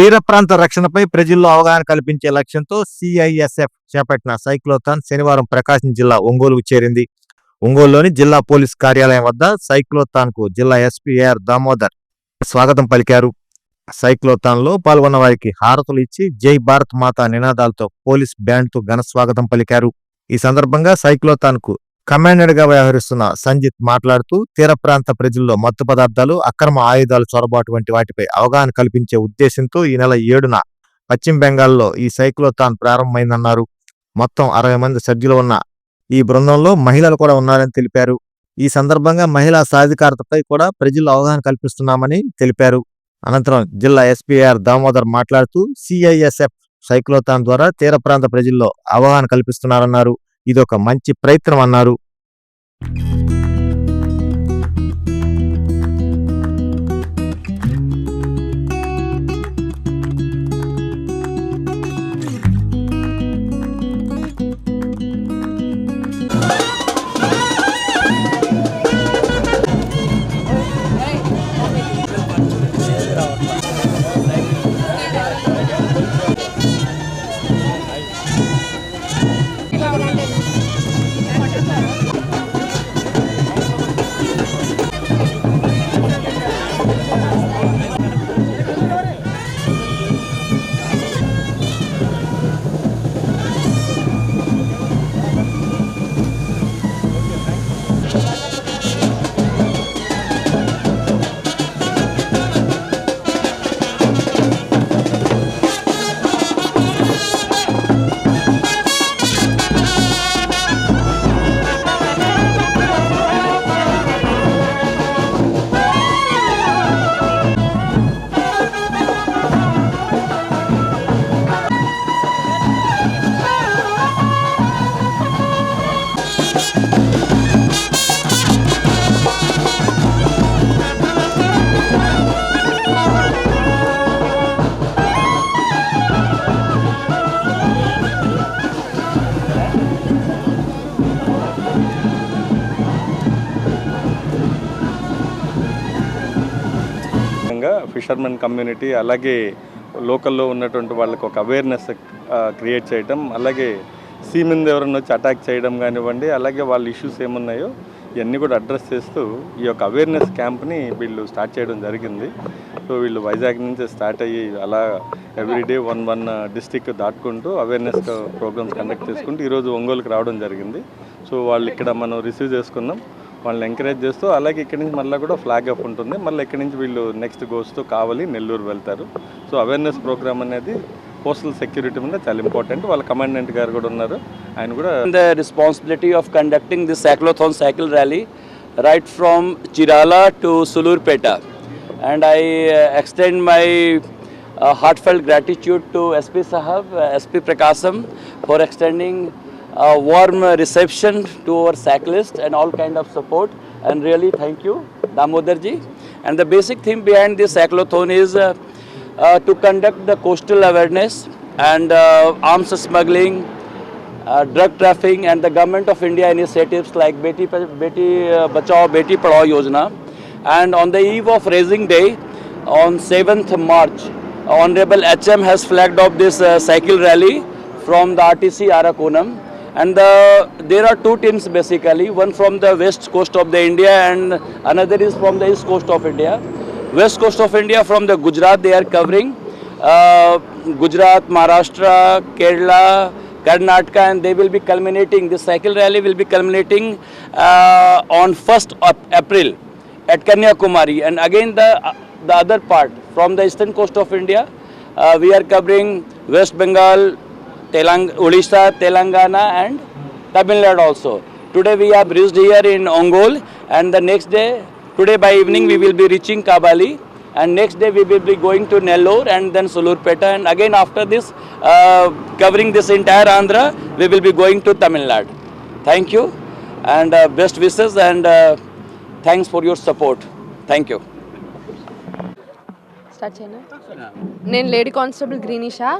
తీర ప్రాంత రక్షణపై ప్రజల్లో అవగాహన కల్పించే లక్ష్యంతో సిఐఎస్ఎఫ్ చేపట్టిన సైక్లోథాన్ శనివారం ప్రకాశం జిల్లా ఒంగోలుకు చేరింది. ఒంగోలులోని జిల్లా పోలీస్ కార్యాలయం వద్ద సైక్లోథాన్కు జిల్లా ఎస్పీఆర్ దామోదర్ స్వాగతం పలికారు. సైక్లోథాన్లో పాల్గొన్న వారికి హారతులు ఇచ్చి జై భారత్ మాత నినాదాలతో పోలీస్ బ్యాండ్తో ఘన స్వాగతం పలికారు. ఈ సందర్భంగా సైక్లోథాన్కు కమాండర్గా వ్యవహరిస్తున్న సంజిత్ మాట్లాడుతూ తీర ప్రాంత ప్రజల్లో మత్తు పదార్థాలు అక్రమ ఆయుధాలు చొరబాటు వంటి వాటిపై అవగాహన కల్పించే ఉద్దేశంతో ఈ నెల ఏడున పశ్చిమ బెంగాల్లో ఈ సైక్లోథాన్ ప్రారంభమైందన్నారు. మొత్తం అరవై మంది సభ్యులు ఉన్న ఈ బృందంలో మహిళలు కూడా ఉన్నారని తెలిపారు. ఈ సందర్భంగా మహిళా సాధికారతపై కూడా ప్రజల్లో అవగాహన కల్పిస్తున్నామని తెలిపారు. అనంతరం జిల్లా ఎస్పీఆర్ దామోదర్ మాట్లాడుతూ సిఐఎస్ఎఫ్ సైక్లోథాన్ ద్వారా తీర ప్రాంత ప్రజల్లో అవగాహన కల్పిస్తున్నారన్నారు. ఇది ఒక మంచి ప్రయత్నం అన్నారు. Thank you. ఫిషర్మెన్ కమ్యూనిటీ అలాగే లోకల్లో ఉన్నటువంటి వాళ్ళకి ఒక అవేర్నెస్ క్రియేట్ చేయడం అలాగే సీ మీద ఎవరైనా వచ్చి అటాక్ చేయడం కానివ్వండి అలాగే వాళ్ళ ఇష్యూస్ ఏమున్నాయో ఇవన్నీ కూడా అడ్రస్ చేస్తూ ఈ యొక్క అవేర్నెస్ క్యాంప్ని వీళ్ళు స్టార్ట్ చేయడం జరిగింది. సో వీళ్ళు వైజాగ్ నుంచి స్టార్ట్ అయ్యి అలా every day one one district దాటుకుంటూ అవేర్నెస్ ప్రోగ్రామ్స్ కండక్ట్ చేసుకుంటూ ఈరోజు ఒంగోలుకి రావడం జరిగింది. సో వాళ్ళు ఇక్కడ మనం రిసీవ్ చేసుకున్నాం. వాళ్ళని ఎంకరేజ్ చేస్తూ అలాగే ఇక్కడి నుంచి మళ్ళీ కూడా ఫ్లాగ్ అప్ ఉంటుంది. మళ్ళీ ఇక్కడి నుంచి వీళ్ళు నెక్స్ట్ గోస్తూ కావాలి నెల్లూరు వెళ్తారు. సో అవేర్నెస్ ప్రోగ్రామ్ అనేది పోస్టల్ సెక్యూరిటీ మీద చాలా ఇంపార్టెంట్ వాళ్ళ కమాండెంట్ గారు కూడా ఉన్నారు. ఆయన కూడా the responsibility of conducting the cyclothon cycle rally right from Chirala to Sullurpeta and I extend my heartfelt gratitude to SP sahab SP Prakasam for extending a warm reception to our cyclists and all kind of support. And really thank you, Damodarji. And the basic theme behind this cyclothon is uh, uh, to conduct the coastal awareness and uh, arms smuggling, uh, drug trafficking and the government of India initiatives like Beti, Beti uh, Bachao Beti Padhao Yojana. And on the eve of Raising Day, on 7th March, Honorable HM has flagged off this uh, cycle rally from the RTC Arakonam. And the, there are two teams basically, one from the west coast of the India and another is from the east coast of India. West coast of India from the Gujarat they are covering uh, Gujarat, Maharashtra, Kerala, Karnataka, and they will be culminating. This cycle rally will be culminating uh, on 1st of April at Kanyakumari, and again the the other part from the eastern coast of India. Uh, we are covering West Bengal, Telang, Odisha, Telangana, and Tamil Nadu also. Today we have reached here in Ongol, and the next day, today by evening, we will be reaching Kabali. And next day we will be going to Nellore and then Sulurpeta and again after this uh, covering this entire Andhra we will be going to Tamil Nadu. Thank you and uh, best wishes and uh, thanks for your support. Thank you. Start చేయనా నేను lady constable Greenisha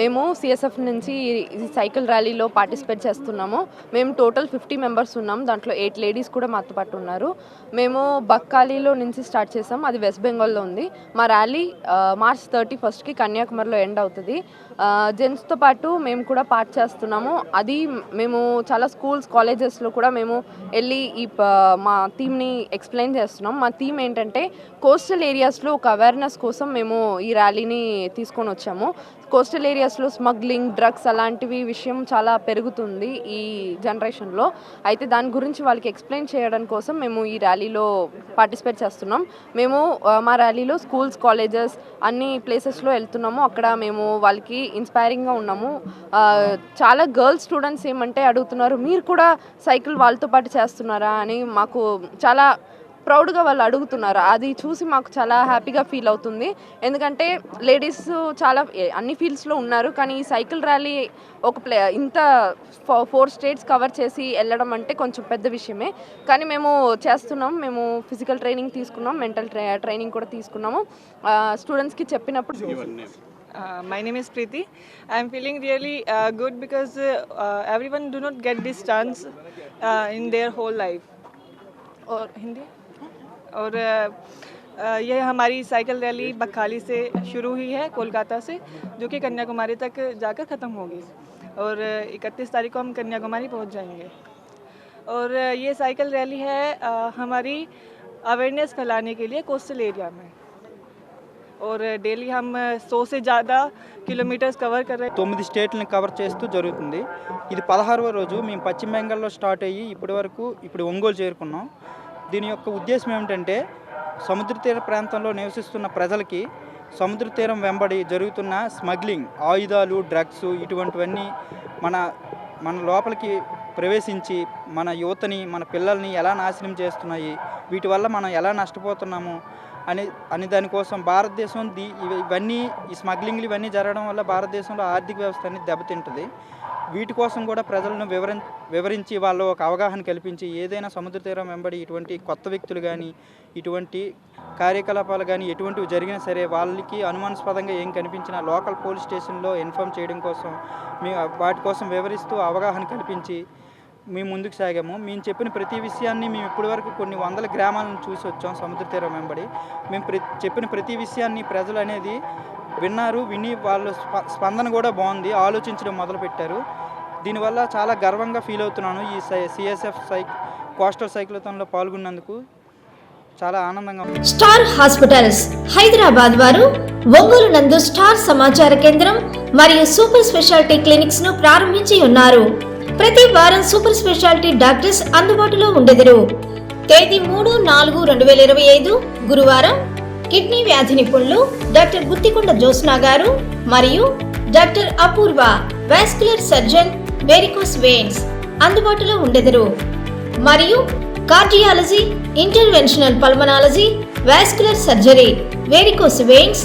మేము CSF నుంచి ఈ cycle ర్యాలీలో participate చేస్తున్నాము. మేము total fifty members ఉన్నాం. దాంట్లో ఎయిట్ లేడీస్ కూడా మాతో పాటు ఉన్నారు. మేము బక్కాలీలో నుంచి స్టార్ట్ చేసాం. అది వెస్ట్ బెంగాల్లో ఉంది. మా ర్యాలీ మార్చ్ థర్టీ ఫస్ట్కి కన్యాకుమారిలో ఎండ్ అవుతుంది. జెంట్స్తో పాటు మేము కూడా పార్ట్ చేస్తున్నాము. అది మేము చాలా స్కూల్స్ కాలేజెస్లో కూడా మేము వెళ్ళి ఈ ప- మా థీమ్ని ఎక్స్ప్లెయిన్ చేస్తున్నాం. మా థీమ్ ఏంటంటే కోస్టల్ ఏరియాస్లో ఒక అవేర్నెస్ కోసం మేము ఈ ర్యాలీని తీసుకొని వచ్చాము. కోస్టల్ ఏరియాస్లో స్మగ్లింగ్ డ్రగ్స్ అలాంటివి విషయం చాలా పెరుగుతుంది ఈ జనరేషన్లో. అయితే దాని గురించి వాళ్ళకి ఎక్స్ప్లెయిన్ చేయడం కోసం మేము ఈ ర్యాలీలో పార్టిసిపేట్ చేస్తున్నాం. మేము మా ర్యాలీలో స్కూల్స్ కాలేజెస్ అన్ని ప్లేసెస్లో వెళ్తున్నాము. అక్కడ మేము వాళ్ళకి ఇన్స్పైరింగ్గా ఉన్నాము. చాలా గర్ల్స్ స్టూడెంట్స్ ఏమంటే అడుగుతున్నారు మీరు కూడా సైకిల్ వాళ్ళతో పాటు చేస్తున్నారా? అని మాకు చాలా ప్రౌడ్గా వాళ్ళు అడుగుతున్నారు. అది చూసి మాకు చాలా హ్యాపీగా ఫీల్ అవుతుంది. ఎందుకంటే లేడీస్ చాలా అన్ని ఫీల్డ్స్లో ఉన్నారు. కానీ ఈ సైకిల్ ర్యాలీ ఒక ప్లే ఇంత ఫోర్ స్టేట్స్ కవర్ చేసి వెళ్ళడం అంటే కొంచెం పెద్ద విషయమే. కానీ మేము చేస్తున్నాం. మేము ఫిజికల్ ట్రైనింగ్ తీసుకున్నాం. మెంటల్ ట్రైనింగ్ కూడా తీసుకున్నాము. స్టూడెంట్స్కి చెప్పినప్పుడు Uh, my name is Preeti. I am feeling really uh, good because uh, uh, everyone do not get this chance uh, in their whole life. और हिंदी और uh, uh, यह हमारी cycle rally बखाली से शुरू हुई है कोलकाता से जो कि कन्याकुमारी तक जाकर ख़त्म होगी और इकतीस तारीख को हम कन्याकुमारी पहुँच जाएँगे और uh, ये साइकिल रैली है uh, हमारी अवेयरनेस फैलाने के लिए कोस्टल एरिया में और डेली हम सौ से ज़्यादा किलोमीटर्स कवर कर रहे हैं తొమ్మిది స్టేట్లను కవర్ చేస్తూ జరుగుతుంది ఇది పదహారవ రోజు మేము పశ్చిమ బెంగాల్లో స్టార్ట్ అయ్యి ఇప్పటి వరకు ఇప్పుడు ఒంగోలు చేరుకున్నాం దీని యొక్క ఉద్దేశం ఏమిటంటే సముద్ర తీర ప్రాంతంలో నివసిస్తున్న ప్రజలకి సముద్ర తీరం వెంబడి జరుగుతున్న స్మగ్లింగ్ ఆయుధాలు డ్రగ్స్ ఇటువంటివన్నీ మన మన లోపలికి ప్రవేశించి మన యువతని మన పిల్లల్ని ఎలా నాశనం చేస్తున్నాయి వీటి వల్ల మనం ఎలా నష్టపోతున్నాము అని అని దానికోసం భారతదేశం దీ ఇవన్నీ ఈ స్మగ్లింగ్లు ఇవన్నీ జరగడం వల్ల భారతదేశంలో ఆర్థిక వ్యవస్థ అనేది దెబ్బతింటుంది. వీటి కోసం కూడా ప్రజలను వివరం వివరించి వాళ్ళు ఒక అవగాహన కల్పించి ఏదైనా సముద్ర తీరం వెంబడి ఇటువంటి కొత్త వ్యక్తులు కానీ ఇటువంటి కార్యకలాపాలు కానీ ఎటువంటివి జరిగినా సరే వాళ్ళకి అనుమానాస్పదంగా ఏం కనిపించినా లోకల్ పోలీస్ స్టేషన్లో ఇన్ఫామ్ చేయడం కోసం మీ వాటి కోసం వివరిస్తూ అవగాహన కల్పించి మేము ముందుకు సాగాము. మేము చెప్పిన ప్రతి విషయాన్ని మేము ఇప్పటివరకు కొన్ని వందల గ్రామాలను చూసి వచ్చాం సముద్ర తీరం వెంబడి. మేము ప్ర చెప్పిన ప్రతి విషయాన్ని ప్రజలు అనేది విన్నారు విని వాళ్ళు స్ప స్పందన కూడా బాగుంది ఆలోచించడం మొదలుపెట్టారు. దీనివల్ల చాలా గర్వంగా ఫీల్ అవుతున్నాను ఈ సిఎస్ఎఫ్ సైక్ కోస్టల్ సైక్లథాన్లో పాల్గొన్నందుకు. చాలా ఆనందంగా ఉంది. స్టార్ హాస్పిటల్స్ హైదరాబాద్ వారు ఒంగోలు నందు స్టార్ సమాచార కేంద్రం మరియు సూపర్ స్పెషాలిటీ క్లినిక్స్ను ప్రారంభించి ఉన్నారు. ప్రతి వారం సూపర్ స్పెషాలిటీ డాక్టర్స్ అందుబాటులో ఉండెదరు. తేదీ మూడు నాలుగు రెండు వేల ఇరవై ఐదు గురువారం కిడ్నీ వ్యాధి నిపుణులు డాక్టర్ గుత్తికొండ జోస్నా గారు మరియు doctor Apoorva vascular surgeon varicose veins అందుబాటులో ఉండెదరు. మరియు cardiology interventional pulmonology vascular surgery varicose veins